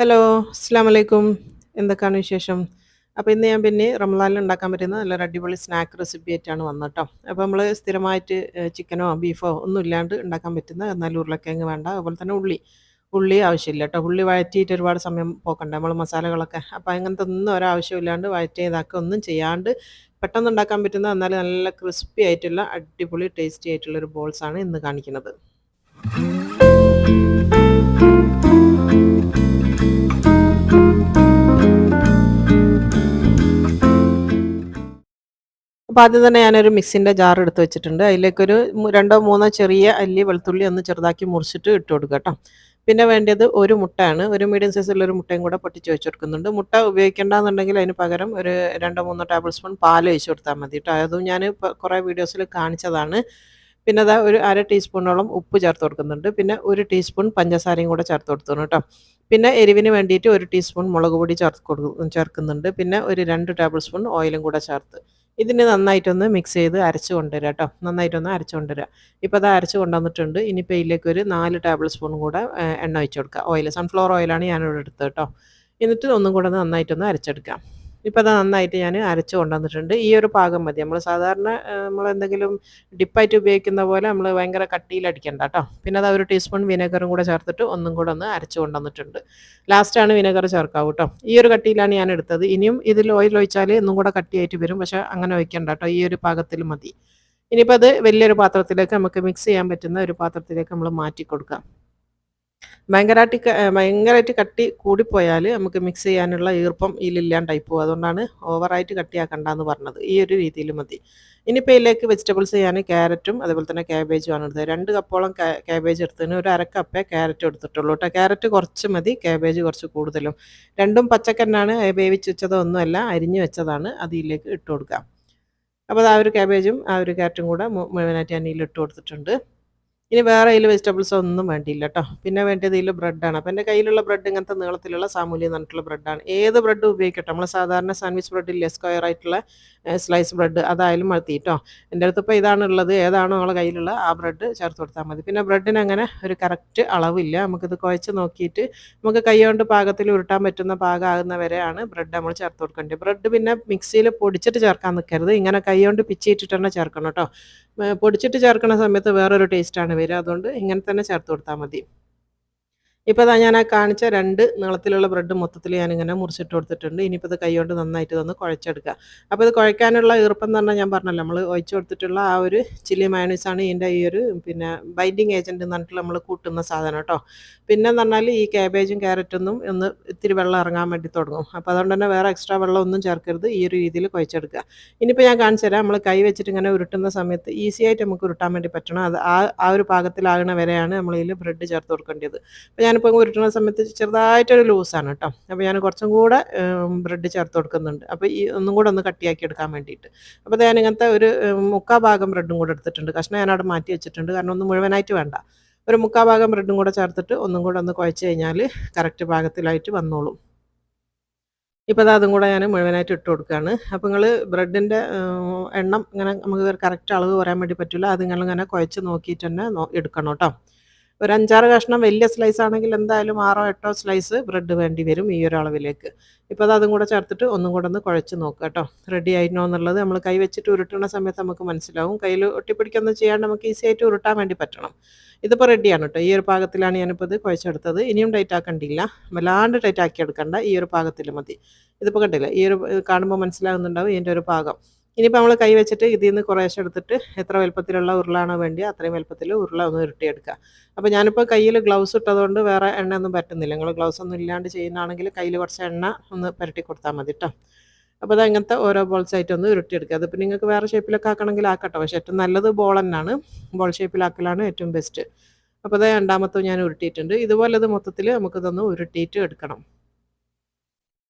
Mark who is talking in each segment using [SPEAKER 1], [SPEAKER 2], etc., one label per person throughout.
[SPEAKER 1] Hello അസ്സാം വലൈക്കും എന്തൊക്കെയാണ് വിശേഷം? അപ്പോൾ ഇന്ന് ഞാൻ പിന്നെ റംസാനിൽ ഉണ്ടാക്കാൻ പറ്റുന്ന നല്ലൊരു അടിപൊളി സ്നാക്ക് റെസിപ്പി ആയിട്ടാണ് വന്നത് കേട്ടോ. അപ്പോൾ നമ്മൾ സ്ഥിരമായിട്ട് ചിക്കനോ ബീഫോ ഒന്നും ഇല്ലാണ്ട് ഉണ്ടാക്കാൻ പറ്റുന്ന എന്നാൽ ഉരുളക്കിഴങ്ങ് വേണ്ട അതുപോലെ തന്നെ ഉള്ളി. ഉള്ളി ആവശ്യമില്ല കേട്ടോ. ഉള്ളി വഴറ്റിയിട്ട് ഒരുപാട് സമയം പോക്കണ്ട നമ്മൾ മസാലകളൊക്കെ. അപ്പോൾ അങ്ങനത്തെ ഒന്നും ഒരാവശ്യമില്ലാണ്ട് വഴറ്റി ഇതാക്കുക. ഒന്നും ചെയ്യാണ്ട് പെട്ടെന്ന് ഉണ്ടാക്കാൻ പറ്റുന്ന എന്നാൽ നല്ല ക്രിസ്പി ആയിട്ടുള്ള അടിപൊളി ടേസ്റ്റി ആയിട്ടുള്ള ഒരു ബോൾസാണ് ഇന്ന് കാണിക്കുന്നത്. അപ്പോൾ ആദ്യം തന്നെ ഞാനൊരു മിക്സിന്റെ ജാർ എടുത്ത് വെച്ചിട്ടുണ്ട്. അതിലേക്കൊരു രണ്ടോ മൂന്നോ ചെറിയ അല്ലി വെളുത്തുള്ളി ഒന്ന് ചെറുതാക്കി മുറിച്ചിട്ട് ഇട്ട് കൊടുക്കുക കേട്ടോ. പിന്നെ വേണ്ടത് ഒരു മുട്ടയാണ്. ഒരു മീഡിയം സൈസുള്ള ഒരു മുട്ടയും കൂടെ പൊട്ടിച്ച് വെച്ച് കൊടുക്കുന്നുണ്ട്. മുട്ട ഉപയോഗിക്കേണ്ടെന്നുണ്ടെങ്കിൽ അതിന് പകരം ഒരു രണ്ടോ മൂന്നോ ടേബിൾ സ്പൂൺ പാൽ ഒഴിച്ച് കൊടുത്താൽ മതി കേട്ടോ. അതും ഞാൻ കുറേ വീഡിയോസിൽ കാണിച്ചതാണ്. പിന്നെ അതാ ഒരു അര ടീസ്പൂണോളം ഉപ്പ് ചേർത്ത് കൊടുക്കുന്നുണ്ട്. പിന്നെ ഒരു ടീസ്പൂൺ പഞ്ചസാരയും കൂടെ ചേർത്ത് കൊടുത്തു കേട്ടോ. പിന്നെ എരിവിന് വേണ്ടിയിട്ട് ഒരു ടീസ്പൂൺ മുളക് പൊടി ചേർത്ത് കൊടുക്കും ചേർക്കുന്നുണ്ട്. പിന്നെ ഒരു രണ്ട് ടേബിൾ സ്പൂൺ ഓയിലും കൂടെ ചേർത്ത് ഇതിന് നന്നായിട്ടൊന്ന് മിക്സ് ചെയ്ത് അരച്ച് കൊണ്ടുവരിക കേട്ടോ. നന്നായിട്ടൊന്ന് അരച്ച് കൊണ്ടുവരിക ഇപ്പോൾ അത് അരച്ച് കൊണ്ടുവന്നിട്ടുണ്ട്. ഇനിയിപ്പോൾ ഇതിലേക്ക് ഒരു നാല് ടേബിൾ സ്പൂൺ കൂടെ എണ്ണ ഒഴിച്ച് കൊടുക്കുക ഓയിൽ സൺഫ്ലവർ ഓയിലാണ് ഞാനിവിടെ എടുത്തത് കേട്ടോ. എന്നിട്ട് ഒന്നും കൂടെ നന്നായിട്ടൊന്ന് അരച്ചെടുക്കാം. ഇപ്പോൾ അത് നന്നായിട്ട് ഞാൻ അരച്ച് കൊണ്ടുവന്നിട്ടുണ്ട്. ഈ ഒരു പാകം മതി. നമ്മൾ സാധാരണ നമ്മൾ എന്തെങ്കിലും ഡിപ്പായിട്ട് ഉപയോഗിക്കുന്ന പോലെ നമ്മൾ ഭയങ്കര കട്ടിയിൽ അടിക്കണ്ട കേട്ടോ പിന്നെ അത് ഒരു ടീസ്പൂൺ വിനെഗറും കൂടെ ചേർത്തിട്ട് ഒന്നും കൂടെ ഒന്ന് അരച്ച് കൊണ്ടുവന്നിട്ടുണ്ട്. ലാസ്റ്റാണ് വിനെഗർ ചേർക്കാവൂ കേട്ടോ ഈ ഒരു കട്ടിയിലാണ് ഞാൻ എടുത്തത്. ഇനിയും ഇതിൽ ഓയിൽ ഒഴിച്ചാൽ ഒന്നും കൂടെ കട്ടിയായിട്ട് വരും. പക്ഷേ അങ്ങനെ ഒഴിക്കണ്ട കേട്ടോ ഈ ഒരു പാകത്തിൽ മതി. ഇനിയിപ്പോൾ അത് വലിയൊരു പാത്രത്തിലേക്ക് നമുക്ക് മിക്സ് ചെയ്യാൻ പറ്റുന്ന ഒരു പാത്രത്തിലേക്ക് നമ്മൾ മാറ്റി കൊടുക്കാം. ഭയങ്കരമായിട്ട് ഭയങ്കരമായിട്ട് കട്ടി കൂടിപ്പോയാൽ നമുക്ക് മിക്സ് ചെയ്യാനുള്ള ഈർപ്പം ഇതിലില്ലാണ്ടായി പോകും. അതുകൊണ്ടാണ് ഓവറായിട്ട് കട്ടിയാക്കണ്ടെന്ന് പറഞ്ഞത്. ഈ ഒരു രീതിയിൽ മതി. ഇനിയിപ്പോൾ ഇതിലേക്ക് വെജിറ്റബിൾസ് ഞാൻ ക്യാരറ്റും അതുപോലെ തന്നെ ക്യാബേജും ആണ് എടുത്തത്. രണ്ട് കപ്പോളം ക്യാബേജ് എടുത്തതിന് ഒരു അര ക്യാരറ്റ് എടുത്തിട്ടുള്ളൂ കേട്ടോ ക്യാരറ്റ് കുറച്ച് മതി ക്യാബേജ് കുറച്ച് കൂടുതലും. രണ്ടും പച്ചക്കന്നാണ് വേവിച്ച് വെച്ചതോ അരിഞ്ഞു വെച്ചതാണ്. അതിലേക്ക് ഇട്ട് കൊടുക്കാം. അപ്പോൾ ആ ഒരു ക്യാബേജും ആ ഒരു ക്യാരറ്റും കൂടെ ഞാൻ ഇതിൽ ഇട്ട് കൊടുത്തിട്ടുണ്ട്. ഇനി വേറെ അതിൽ വെജിറ്റബിൾസ് ഒന്നും വേണ്ടിയില്ല കേട്ടോ പിന്നെ വേണ്ടത് ഇതിൽ ബ്രെഡാണ് അപ്പോൾ എന്റെ കയ്യിലുള്ള ബ്രെഡ് ഇങ്ങനത്തെ നീളത്തിലുള്ള സാമൂല്യം എന്ന് ബ്രെഡാണ് ഏത് ബ്രെഡ് ഉപയോഗിക്കട്ടെ? നമ്മൾ സാധാരണ സാൻഡ്വിച്ച് ബ്രെഡില്ലേ സ്ക്വയർ ആയിട്ടുള്ള സ്ലൈസ് ബ്രെഡ് അതായാലും മതി കേട്ടോ എന്റെ അടുത്ത് ഇപ്പോൾ ഇതാണ് ഉള്ളത് ഏതാണോ നമ്മളെ കയ്യിലുള്ള ആ ബ്രെഡ് ചേർത്ത് കൊടുത്താൽ മതി. പിന്നെ ബ്രെഡിന് അങ്ങനെ ഒരു കറക്റ്റ് അളവില്ല. നമുക്കിത് കുഴച്ച് നോക്കിയിട്ട് നമുക്ക് കൈ കൊണ്ട് പാകത്തിൽ ഉരുട്ടാൻ പറ്റുന്ന പാകമാകുന്ന വരെയാണ് ബ്രെഡ് നമ്മൾ ചേർത്ത് കൊടുക്കേണ്ടത്. ബ്രെഡ് പിന്നെ മിക്സിയിൽ പൊടിച്ചിട്ട് ചേർക്കാൻ നിൽക്കരുത് ഇങ്ങനെ കൈ കൊണ്ട് പിച്ചിട്ടിട്ട് ചേർക്കണം കേട്ടോ പൊടിച്ചിട്ട് ചേർക്കുന്ന സമയത്ത് വേറൊരു ടേസ്റ്റാണ് വരിക അതുകൊണ്ട് ഇങ്ങനെ തന്നെ ചേർത്ത് കൊടുത്താൽ മതി. ഇപ്പോൾ അതാ ഞാൻ ആ കാണിച്ച രണ്ട് നീളത്തിലുള്ള ബ്രെഡ് മൊത്തത്തിൽ ഞാനിങ്ങനെ മുറിച്ചിട്ട് കൊടുത്തിട്ടുണ്ട്. ഇനിയിപ്പോൾ ഇത് കൈകൊണ്ട് നന്നായിട്ട് ഇതൊന്ന് കുഴച്ചെടുക്കുക അപ്പോൾ ഇത് കുഴക്കാനുള്ള ഈർപ്പം എന്ന് പറഞ്ഞാൽ ഞാൻ പറഞ്ഞല്ലോ നമ്മൾ ഒഴിച്ചു കൊടുത്തിട്ടുള്ള ആ ഒരു ചില്ലി മയണീസാണ് ഇതിന്റെ ഈ ഒരു പിന്നെ ബൈൻഡിങ് ഏജന്റ് എന്ന് പറഞ്ഞിട്ട് നമ്മൾ കൂട്ടുന്ന സാധനം കേട്ടോ. പിന്നെ എന്ന് പറഞ്ഞാൽ ഈ ക്യാബേജും ക്യാരറ്റൊന്നും ഒന്ന് ഇത്തിരി വെള്ളം ഇറങ്ങാൻ വേണ്ടി തുടങ്ങും. അപ്പോൾ അതുകൊണ്ട് തന്നെ വേറെ എക്സ്ട്രാ വെള്ളം ഒന്നും ചേർക്കരുത് ഈ ഒരു രീതിയിൽ കുഴച്ചെടുക്കുക. ഇനിയിപ്പോൾ ഞാൻ കാണിച്ചു തരാം നമ്മൾ കൈ വെച്ചിട്ട് ഇങ്ങനെ ഉരുട്ടുന്ന സമയത്ത് ഈസി ആയിട്ട് നമുക്ക് ഉരുട്ടാൻ വേണ്ടി പറ്റണം. അത് ആ ആ ഒരു പാകത്തിലാകണ വരെയാണ് നമ്മൾ ബ്രെഡ് ചേർത്ത് കൊടുക്കേണ്ടത്. അപ്പോൾ ഞാനിപ്പോൾ ഉരുട്ടുന്ന സമയത്ത് ചെറുതായിട്ടൊരു ലൂസാണ് കേട്ടോ. അപ്പോൾ ഞാൻ കുറച്ചും കൂടെ ബ്രെഡ് ചേർത്ത് കൊടുക്കുന്നുണ്ട്. അപ്പോൾ ഈ ഒന്നും കൂടെ ഒന്ന് കട്ടിയാക്കി എടുക്കാൻ വേണ്ടിയിട്ട്. അപ്പോൾ ഞാൻ ഇങ്ങനത്തെ ഒരു മുക്കാ ഭാഗം ബ്രെഡും കൂടെ എടുത്തിട്ടുണ്ട്. കഷ്ണം ഞാൻ മാറ്റി വെച്ചിട്ടുണ്ട്. കാരണം ഒന്നും മുഴുവനായിട്ട് വേണ്ട. ഒരു മുക്കാ ഭാഗം ബ്രെഡും കൂടെ ചേർത്തിട്ട് ഒന്നും കൂടെ ഒന്ന് കുഴച്ച് കഴിഞ്ഞാൽ കറക്റ്റ് പാകത്തിലായിട്ട് വന്നോളും. ഇപ്പോൾ അതും കൂടെ ഞാൻ മുഴുവനായിട്ട് ഇട്ട് കൊടുക്കുകയാണ് അപ്പോൾ നിങ്ങൾ ബ്രെഡിന്റെ എണ്ണം ഇങ്ങനെ നമുക്ക് കറക്റ്റ് അളവ് പറയാൻ വേണ്ടി പറ്റില്ല അത് നിങ്ങൾ ഇങ്ങനെ കുഴച്ച് നോക്കിയിട്ട് തന്നെ എടുക്കണം കേട്ടോ. ഒരു അഞ്ചാറ് കഷ്ണം വലിയ സ്ലൈസ് ആണെങ്കിൽ എന്തായാലും ആറോ എട്ടോ സ്ലൈസ് ബ്രെഡ് വേണ്ടി വരും ഈ ഒരു അളവിലേക്ക് ഇപ്പോൾ അത് അതും കൂടെ ചേർത്തിട്ട് ഒന്നും കൂടെ ഒന്ന് കുഴച്ച് നോക്കുക കേട്ടോ. റെഡി ആയിരുന്നോ എന്നുള്ളത് നമ്മൾ കൈ വെച്ചിട്ട് ഉരുട്ടുന്ന സമയത്ത് നമുക്ക് മനസ്സിലാവും. കയ്യിൽ ഒട്ടിപ്പിടിക്കൊന്നും ചെയ്യാണ്ട് നമുക്ക് ഈസി ആയിട്ട് ഉരുട്ടാൻ വേണ്ടി പറ്റണം. ഇതിപ്പോൾ റെഡിയാണ് കേട്ടോ. ഈ ഒരു പാകത്തിലാണ് ഞാനിപ്പോൾ ഇത് കുഴച്ചെടുത്തത്. ഇനിയും ടൈറ്റ് ആക്കണ്ടില്ല. വല്ലാണ്ട് ടൈറ്റ് ആക്കി എടുക്കണ്ട. ഈ ഒരു പാകത്തിൽ മതി. ഇതിപ്പോൾ കണ്ടില്ല? ഈ ഒരു കാണുമ്പോൾ മനസ്സിലാകുന്നുണ്ടാവും ഇതിന്റെ ഒരു പാകം. ഇനിയിപ്പോൾ നമ്മൾ കൈ വെച്ചിട്ട് ഇതിൽ നിന്ന് കുറേശ്ശെ എടുത്തിട്ട് എത്ര വലുപ്പത്തിലുള്ള ഉരുളാണോ വേണ്ടി അത്രയും വലുപ്പത്തിൽ ഉരുള ഒന്ന് ഉരുട്ടിയെടുക്കുക. അപ്പോൾ ഞാനിപ്പോൾ കയ്യിൽ ഗ്ലൗസ് ഇട്ടതുകൊണ്ട് വേറെ എണ്ണ ഒന്നും പറ്റുന്നില്ല. നിങ്ങൾ ഗ്ലൗസ് ഒന്നും ഇല്ലാണ്ട് ചെയ്യുന്നതാണെങ്കിൽ കയ്യിൽ കുറച്ച് എണ്ണ ഒന്ന് പുരട്ടി കൊടുത്താൽ മതി കേട്ടോ അപ്പോൾ അത് അങ്ങനത്തെ ഓരോ ബോൾസ് ആയിട്ട് ഒന്ന് ഉരുട്ടിയെടുക്കുക. അതിപ്പോൾ നിങ്ങൾക്ക് വേറെ ഷേപ്പിലൊക്കെ ആക്കണമെങ്കിൽ ആക്കട്ടെ. പക്ഷേ ഏറ്റവും നല്ലത് ബോൾ തന്നെയാണ്. ബോൾ ഷേപ്പിലാക്കലാണ് ഏറ്റവും ബെസ്റ്റ് അപ്പോൾ അത് രണ്ടാമത്തെ ഞാൻ ഉരുട്ടിയിട്ടുണ്ട്. ഇതുപോലെ ഇത് മൊത്തത്തിൽ നമുക്കിതൊന്ന് ഉരുട്ടിയിട്ട് എടുക്കണം.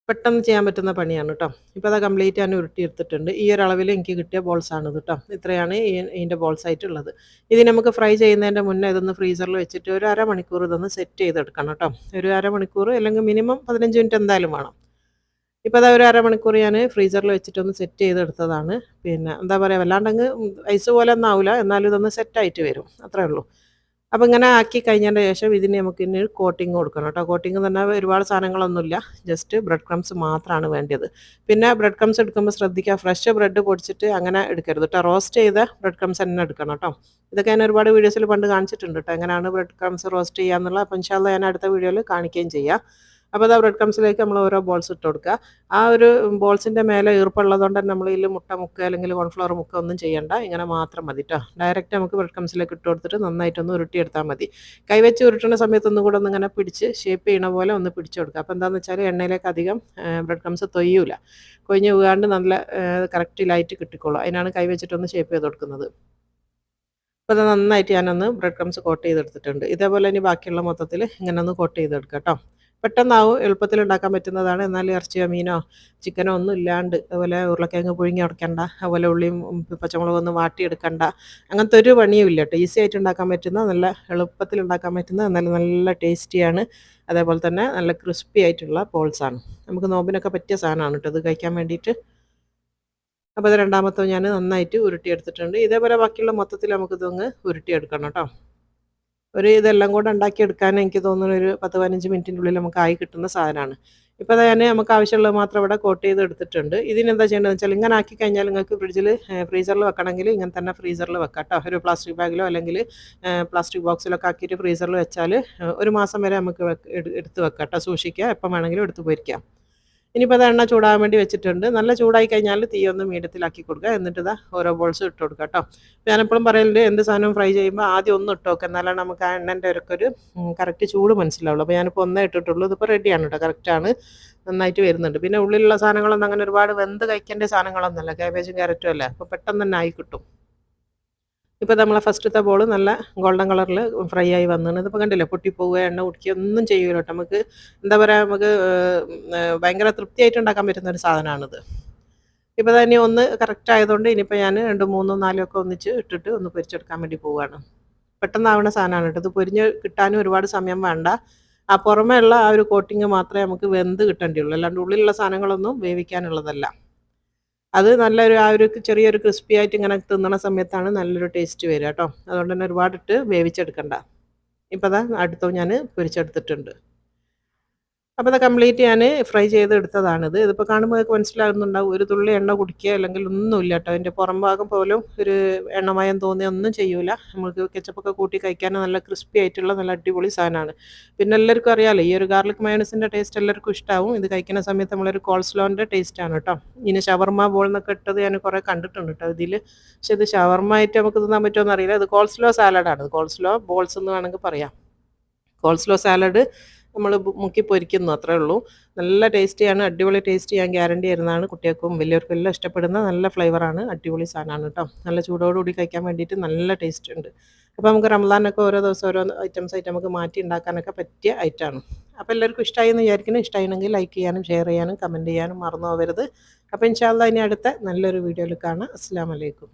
[SPEAKER 1] പെട്ടെന്ന് ചെയ്യാൻ പറ്റുന്ന പണിയാണ് കേട്ടോ. ഇപ്പോൾ അത് കംപ്ലീറ്റ് ഞാൻ ഉരുട്ടിയെടുത്തിട്ടുണ്ട് ഈ ഒരു അളവിൽ എനിക്ക് കിട്ടിയ ബോൾസ് ആണ് ഇത് കേട്ടോ. ഇത്രയാണ് ഇതിന്റെ ബോൾസ് ആയിട്ടുള്ളത്. ഇത് നമുക്ക് ഫ്രൈ ചെയ്യുന്നതിന്റെ മുന്നേ ഇതൊന്ന് ഫ്രീസറിൽ വെച്ചിട്ട് ഒരു അരമണിക്കൂർ ഇതൊന്ന് സെറ്റ് ചെയ്തെടുക്കണം കേട്ടോ. ഒരു അരമണിക്കൂർ അല്ലെങ്കിൽ മിനിമം പതിനഞ്ച് മിനിറ്റ് എന്തായാലും വേണം. ഇപ്പോൾ അതാ ഒരു അരമണിക്കൂർ ഞാൻ ഫ്രീസറിൽ വെച്ചിട്ടൊന്ന് സെറ്റ് ചെയ്തെടുത്തതാണ്. പിന്നെ എന്താ പറയുക വല്ലാണ്ടങ്ങ് ഐസ് പോലെ ഒന്നും ആവില്ല എന്നാലും ഇതൊന്ന് സെറ്റായിട്ട് വരും. അത്രേ ഉള്ളൂ. അപ്പോൾ ഇങ്ങനെ ആക്കി കഴിഞ്ഞതിന് ശേഷം ഇതിന് നമുക്ക് ഇനി ഒരു കോട്ടിങ് കൊടുക്കണം കേട്ടോ. കോട്ടിങ് തന്നെ ഒരുപാട് സാധനങ്ങളൊന്നുമില്ല. ജസ്റ്റ് ബ്രെഡ് ക്രംസ് മാത്രമാണ് വേണ്ടത് പിന്നെ ബ്രെഡ് ക്രംസ് എടുക്കുമ്പോൾ ശ്രദ്ധിക്കുക ഫ്രഷ് ബ്രെഡ് പൊടിച്ചിട്ട് അങ്ങനെ എടുക്കരുത് കേട്ടോ. റോസ്റ്റ് ചെയ്ത ബ്രെഡ് ക്രംസ് തന്നെ എടുക്കണം കേട്ടോ. ഇതൊക്കെ ഞാൻ ഒരുപാട് വീഡിയോസിൽ പണ്ട് കാണിച്ചിട്ടുണ്ട് കേട്ടോ. എങ്ങനെയാണ് ബ്രെഡ് ക്രംസ് റോസ്റ്റ് ചെയ്യുക എന്നുള്ളത് അപ്പം ഇൻഷാല്ല ഞാൻ അടുത്ത വീഡിയോയിൽ കാണിക്കുകയും ചെയ്യാം. അപ്പോൾ അത് ബ്രെഡ് ക്രംസിലേക്ക് നമ്മൾ ഓരോ ബോൾസ് ഇട്ട് കൊടുക്കുക. ആ ഒരു ബോൾസിന്റെ മേലെ ഈർപ്പുള്ളതുകൊണ്ട് തന്നെ നമ്മൾ മുട്ട മുക്ക അല്ലെങ്കിൽ കോൺഫ്ലവർ മുക്ക ഒന്നും ചെയ്യണ്ട. ഇങ്ങനെ മാത്രം മതി കേട്ടോ ഡയറക്റ്റ് നമുക്ക് ബ്രെഡ് ക്രംസിലേക്ക് ഇട്ട് കൊടുത്തിട്ട് നന്നായിട്ടൊന്ന് ഉരുട്ടിയെടുത്താൽ മതി. കൈവച്ച് ഉരുട്ടുന്ന സമയത്ത് ഒന്നും കൂടെ ഒന്ന് ഇങ്ങനെ പിടിച്ച് ഷേപ്പ് ചെയ്യണ പോലെ ഒന്ന് പിടിച്ചു കൊടുക്കുക. അപ്പോൾ എന്താണെന്ന് വെച്ചാൽ എണ്ണയിലേക്ക് അധികം ബ്രെഡ് ക്രംസ് തൊയ്യൂല. കൊഞ്ഞ് വീകാണ്ട് നല്ല കറക്റ്റ് ലൈറ്റ് കിട്ടിക്കോളും. അതിനാണ് കൈവച്ചിട്ടൊന്ന് ഷേപ്പ് ചെയ്ത് കൊടുക്കുന്നത്. അപ്പോൾ അത് നന്നായിട്ട് ഞാനൊന്ന് ബ്രെഡ് ക്രംസ് കോട്ട് ചെയ്തെടുത്തിട്ടുണ്ട്. ഇതേപോലെ ഇനി ബാക്കിയുള്ള മൊത്തത്തിൽ ഇങ്ങനെ ഒന്ന് കോട്ട് ചെയ്തെടുക്കാം കേട്ടോ പെട്ടെന്നാവും എളുപ്പത്തിൽ ഉണ്ടാക്കാൻ പറ്റുന്നതാണ്. എന്നാൽ ഇറച്ചിയോ മീനോ ചിക്കനോ ഒന്നും ഇല്ലാണ്ട് അതുപോലെ ഉരുളക്കിഴങ്ങ് പുഴുങ്ങി ഉടക്കണ്ട അതുപോലെ ഉള്ളിയും പച്ചമുളകൊന്നും വാട്ടിയെടുക്കണ്ട. അങ്ങനത്തെ ഒരു പണിയും ഇല്ല കേട്ടോ. ഈസി ആയിട്ട് ഉണ്ടാക്കാൻ പറ്റുന്ന നല്ല എളുപ്പത്തിൽ ഉണ്ടാക്കാൻ പറ്റുന്ന നല്ല നല്ല ടേസ്റ്റിയാണ്. അതേപോലെ തന്നെ നല്ല ക്രിസ്പി ആയിട്ടുള്ള ബോൾസാണ്. നമുക്ക് നോമ്പിനൊക്കെ പറ്റിയ സാധനമാണ് കേട്ടോ. ഇത് കഴിക്കാൻ വേണ്ടിയിട്ട്. അപ്പോൾ അത് രണ്ടാമത്തെ ഞാൻ നന്നായിട്ട് ഉരുട്ടിയെടുത്തിട്ടുണ്ട്. ഇതേപോലെ ബാക്കിയുള്ള മൊത്തത്തിൽ നമുക്കിതൊന്ന് ഉരുട്ടിയെടുക്കണം കേട്ടോ. ഒരു ഇതെല്ലാം കൂടെ ഉണ്ടാക്കിയെടുക്കാൻ എനിക്ക് തോന്നുന്നു ഒരു പത്ത് പതിനഞ്ച് മിനിറ്റിനുള്ളിൽ നമുക്ക് ആയി കിട്ടുന്ന സാധനമാണ്. ഇപ്പോൾ ഞാൻ നമുക്ക് ആവശ്യമുള്ളത് മാത്രം ഇവിടെ കോട്ട് ചെയ്ത് എടുത്തിട്ടുണ്ട്. ഇതിനെന്താ ചെയ്യേണ്ടതെന്ന് വെച്ചാൽ ഇങ്ങനെ ആക്കി കഴിഞ്ഞാൽ നിങ്ങൾക്ക് ഫ്രിഡ്ജിൽ ഫ്രീസറിൽ വെക്കണമെങ്കിൽ ഇങ്ങനെ തന്നെ ഫ്രീസറിൽ വെക്കാം കേട്ടോ. ഒരു പ്ലാസ്റ്റിക് ബാഗിലോ അല്ലെങ്കിൽ പ്ലാസ്റ്റിക് ബോക്സിലൊക്കെ ആക്കിയിട്ട് ഫ്രീസറിൽ വെച്ചാൽ ഒരു മാസം വരെ നമുക്ക് എടുത്ത് വെക്കാം കേട്ടോ. സൂക്ഷിക്കുക. എപ്പം വേണമെങ്കിലും എടുത്ത് പോയിരിക്കാം. ഇനിയിപ്പോൾ അത് എണ്ണ ചൂടാകാൻ വേണ്ടി വെച്ചിട്ടുണ്ട്. നല്ല ചൂടായി കഴിഞ്ഞാൽ തീ ഒന്ന് മീഡിയത്തിലാക്കി കൊടുക്കുക. എന്നിട്ട് ഇതാ ഓരോ ബോൾസ് ഇട്ട് കൊടുക്കുക കേട്ടോ. ഞാനെപ്പോഴും പറയലുണ്ട് എന്ത് സാധനവും ഫ്രൈ ചെയ്യുമ്പോൾ ആദ്യം ഒന്ന് ഇട്ട് വെക്കുക. എന്നാലാണ് നമുക്ക് ആ എണ്ണന്റെ ഒക്കെ ഒരു കറക്റ്റ് ചൂട് മനസ്സിലാവുള്ളൂ. അപ്പോൾ ഞാനിപ്പോൾ ഒന്നേ ഇട്ടിട്ടുള്ളൂ. ഇതിപ്പോൾ റെഡിയാണ് കേട്ടോ. കറക്റ്റാണ് നന്നായിട്ട് വരുന്നുണ്ട്. പിന്നെ ഉള്ളിലുള്ള സാധനങ്ങളൊന്നും അങ്ങനെ ഒരുപാട് വെന്ത് കഴിക്കേണ്ട സാധനങ്ങളൊന്നുമല്ല. കാബേജും ക്യാരറ്റും അല്ലേ. അപ്പോൾ പെട്ടെന്ന് തന്നെ ആയി കിട്ടും. ഇപ്പോൾ നമ്മളെ ഫസ്റ്റത്തെ ബോൾ നല്ല ഗോൾഡൻ കളറിൽ ഫ്രൈ ആയി വന്നിട്ടുണ്ട് ഇതിപ്പോൾ കണ്ടില്ലേ പൊട്ടിപ്പോവുക എണ്ണ കുടിക്കുക ഒന്നും ചെയ്യൂല നമുക്ക് എന്താ പറയുക നമുക്ക് ഭയങ്കര തൃപ്തിയായിട്ട് ഉണ്ടാക്കാൻ പറ്റുന്ന ഒരു സാധനമാണിത് ഇപ്പോൾ തന്നെ ഒന്ന് കറക്റ്റ് ആയതുകൊണ്ട് ഇനിയിപ്പോൾ ഞാൻ രണ്ടും മൂന്നും നാലും ഒക്കെ ഒന്നിച്ച് ഇട്ടിട്ട് ഒന്ന് പൊരിച്ചെടുക്കാൻ വേണ്ടി പോവുകയാണ് പെട്ടെന്നാവുന്ന സാധനമാണ് കേട്ടോ. ഇത് പൊരിഞ്ഞ് കിട്ടാനും ഒരുപാട് സമയം വേണ്ട. ആ പുറമേ ഉള്ള ആ ഒരു കോട്ടിങ് മാത്രമേ നമുക്ക് വെന്ത് കിട്ടേണ്ടിയുള്ളൂ. അല്ലാണ്ട് ഉള്ളിലുള്ള സാധനങ്ങളൊന്നും വേവിക്കാനുള്ളതല്ല. അത് നല്ലൊരു ആ ഒരു ചെറിയൊരു ക്രിസ്പി ആയിട്ട് ഇങ്ങനെ തിന്നണ സമയത്താണ് നല്ലൊരു ടേസ്റ്റ് വരിക കേട്ടോ. അതുകൊണ്ട് തന്നെ ഒരുപാടിട്ട് വേവിച്ചെടുക്കണ്ട. ഇപ്പം അതാ അടുത്തോ ഞാൻ പൊരിച്ചെടുത്തിട്ടുണ്ട്. അപ്പോൾ അത് കംപ്ലീറ്റ് ഞാൻ ഫ്രൈ ചെയ്ത് എടുത്തതാണിത് ഇതിപ്പോൾ കാണുമ്പോൾ അതൊക്കെ മനസ്സിലാകുന്നുണ്ടാവും. ഒരു തുള്ളി എണ്ണ കുടിക്കുക അല്ലെങ്കിൽ ഒന്നുമില്ല കേട്ടോ അതിന്റെ പുറം ഭാഗം പോലും ഒരു എണ്ണമയം തോന്നിയ ഒന്നും ചെയ്യൂല. നമുക്ക് കെച്ചപ്പൊക്കെ കൂട്ടി കഴിക്കാൻ നല്ല ക്രിസ്പി ആയിട്ടുള്ള നല്ല അടിപൊളി സാധനമാണ്. പിന്നെ എല്ലാവർക്കും അറിയാമല്ലോ ഈ ഒരു ഗാർലിക് മയോണസിന്റെ ടേസ്റ്റ് എല്ലാവർക്കും ഇഷ്ടമാവും ഇത് കഴിക്കുന്ന സമയത്ത് നമ്മളൊരു കോൾസ്ലോന്റെ ടേസ്റ്റാണ് കേട്ടോ ഇനി ഷവർമ ബോൾ എന്നൊക്കെ ഇട്ടത് ഞാൻ കുറേ കണ്ടിട്ടുണ്ട് കേട്ടോ ഇതിൽ പക്ഷേ ഇത് ഷവർമ ആയിട്ട് നമുക്ക് തിന്നാൻ പറ്റുമോ എന്നറിയില്ല. ഇത് കോൾസ്ലോ സാലഡാണ് കോൾസ്ലോ ബോൾസ് എന്ന് വേണമെങ്കിൽ പറയാം. കോൾസ്ലോ സാലഡ് നമ്മൾ മുക്കി പൊരിക്കുന്നു അത്രേ ഉള്ളൂ. നല്ല ടേസ്റ്റിയാണ് അടിപൊളി ടേസ്റ്റ് ഞാൻ ഗ്യാരണ്ടി തരുന്നതാണ് കുട്ടികൾക്കും വലിയവർക്കും എല്ലാം ഇഷ്ടപ്പെടുന്ന നല്ല ഫ്ലേവറാണ് അടിപൊളി സാധനമാണ് കേട്ടോ. നല്ല ചൂടോടുകൂടി കഴിക്കാൻ വേണ്ടിയിട്ട് നല്ല ടേസ്റ്റ് ഉണ്ട്. അപ്പോൾ നമുക്ക് റംസാനൊക്കെ ഓരോ ദിവസം ഓരോ ഐറ്റംസ് ആയിട്ട് നമുക്ക് മാറ്റി ഉണ്ടാക്കാനൊക്കെ പറ്റിയ ഐറ്റമാണ്. അപ്പോൾ എല്ലാവർക്കും ഇഷ്ടമായി എന്ന് വിചാരിക്കുന്നു. ഇഷ്ടമായിരുന്നെങ്കിൽ ലൈക്ക് ചെയ്യാനും ഷെയർ ചെയ്യാനും കമന്റ് ചെയ്യാനും മറന്നു പോകരുത്. അപ്പോൾ ഇൻഷാല്ല ഇനി അടുത്ത നല്ലൊരു വീഡിയോയിൽ കാണാം. അസ്സാം വലൈക്കും